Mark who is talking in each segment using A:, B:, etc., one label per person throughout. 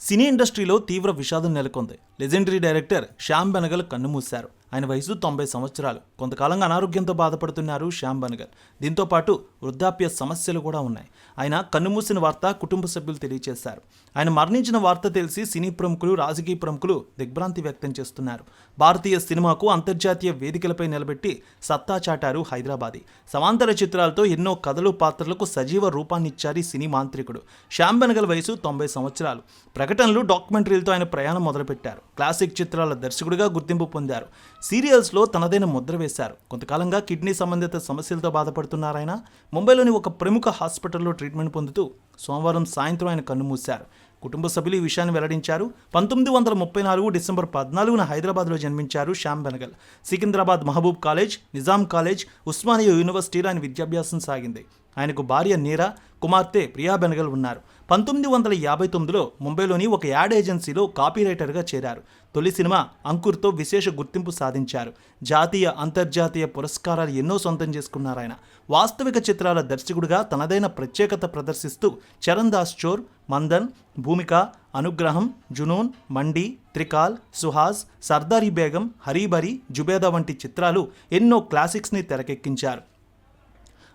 A: సినీ ఇండస్ట్రీలో తీవ్ర విషాదం నెలకొంది. లెజెండరీ డైరెక్టర్ శ్యామ్ బెనగల్ కన్నుమూశారు. ఆయన వయసు తొంభై సంవత్సరాలు. కొంతకాలంగా అనారోగ్యంతో బాధపడుతున్నారు శ్యామ్ బనగర్ దీంతో పాటు వృద్ధాప్య సమస్యలు కూడా ఉన్నాయి. ఆయన కన్నుమూసిన వార్త కుటుంబ సభ్యులు తెలియజేశారు. ఆయన మరణించిన వార్త తెలిసి సినీ ప్రముఖులు రాజకీయ ప్రముఖులు దిగ్భ్రాంతి వ్యక్తం చేస్తున్నారు. భారతీయ సినిమాకు అంతర్జాతీయ వేదికలపై నిలబెట్టి సత్తా చాటారు హైదరాబాదీ. సమాంతర చిత్రాలతో ఎన్నో కథలు పాత్రలకు సజీవ రూపాన్నిచ్చారు సినీ మాంత్రికుడు. శ్యామ్ బనగల్ వయసు తొంభై సంవత్సరాలు. ప్రకటనలు డాక్యుమెంటరీలతో ఆయన ప్రయాణం మొదలుపెట్టారు. క్లాసిక్ చిత్రాల దర్శకుడిగా గుర్తింపు పొందారు. సీరియల్స్లో తనదైన ముద్ర వేశారు. కొంతకాలంగా కిడ్నీ సంబంధిత సమస్యలతో బాధపడుతున్నారాయన ముంబైలోని ఒక ప్రముఖ హాస్పిటల్లో ట్రీట్మెంట్ పొందుతూ సోమవారం సాయంత్రం ఆయన కన్నుమూశారు కుటుంబ సభ్యులు ఈ విషయాన్ని వెల్లడించారు. పంతొమ్మిది వందల ముప్పై నాలుగు డిసెంబర్ పద్నాలుగున హైదరాబాద్లో జన్మించారు శ్యామ్ బెనగల్. సికింద్రాబాద్ మహబూబ్ కాలేజ్ నిజాం కాలేజ్ ఉస్మానియా యూనివర్సిటీలో ఆయన విద్యాభ్యాసం సాగింది. ఆయనకు భార్య నీరా కుమార్తె ప్రియా బెనగల్ ఉన్నారు. పంతొమ్మిది వందల యాభై తొమ్మిదిలో ముంబైలోని ఒక యాడ్ ఏజెన్సీలో కాపీరైటర్గా చేరారు. తొలి సినిమా అంకుర్తో విశేష గుర్తింపు సాధించారు. జాతీయ అంతర్జాతీయ పురస్కారాలు ఎన్నో సొంతం చేసుకున్నారు ఆయన. వాస్తవిక చిత్రాల దర్శకుడిగా తనదైన ప్రత్యేకత ప్రదర్శిస్తూ చరణ్ దాస్ చోర్ మందన్ భూమిక అనుగ్రహం జునూన్ మండి త్రికాల్ సుహాస్ సర్దారి బేగం హరీబరి జుబేదా వంటి చిత్రాలు ఎన్నో క్లాసిక్స్ని తెరకెక్కించారు.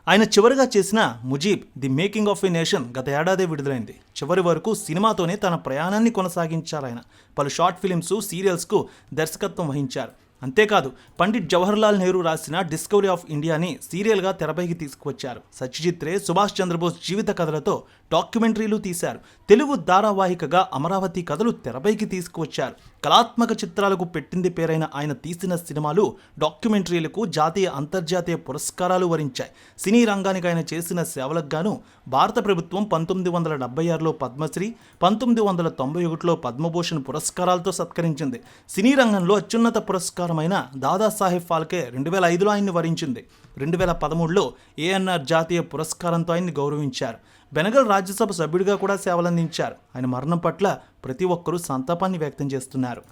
A: ఆయన చివరిగా చేసిన Mujib the making of a nation గత ఏడాదే విడుదలైంది. చివరి వరకు సినిమాతోనే తన ప్రయాణాన్ని కొనసాగించారు ఆయన పలు షార్ట్ ఫిలిమ్స్ సీరియల్స్కు దర్శకత్వం వహించారు. అంతేకాదు పండిట్ జవహర్లాల్ నెహ్రూ రాసిన డిస్కవరీ ఆఫ్ ఇండియాని సీరియల్గా తెరపైకి తీసుకువచ్చారు. సత్యజిత్ రే సుభాష్ చంద్రబోస్ జీవిత కథలతో డాక్యుమెంటరీలు తీశారు. తెలుగు ధారావాహికగా అమరావతి కథలు తెరపైకి తీసుకువచ్చారు. కళాత్మక చిత్రాలకు పెట్టింది పేరైన ఆయన తీసిన సినిమాలు డాక్యుమెంటరీలకు జాతీయ అంతర్జాతీయ పురస్కారాలు వరించాయి. సినీ రంగానికి ఆయన చేసిన సేవలకు గాను భారత ప్రభుత్వం పంతొమ్మిది వందల డెబ్బై ఆరులో పద్మశ్రీ పంతొమ్మిది వందల తొంభై ఒకటిలో పద్మభూషణ్ పురస్కారాలతో సత్కరించింది. సినీ రంగంలో అత్యున్నత పురస్కారమైన దాదాసాహెబ్ ఫాల్కే రెండు వేల ఐదులో ఆయన్ని వరించింది. రెండు వేల పదమూడులో ఏఎన్ఆర్ జాతీయ పురస్కారంతో ఆయన్ని గౌరవించారు. బెనగల్ రాజ్యసభ సభ్యుడిగా కూడా సేవలందించారు. ఆయన మరణం పట్ల ప్రతి ఒక్కరూ సంతాపాన్ని వ్యక్తం చేస్తున్నారు.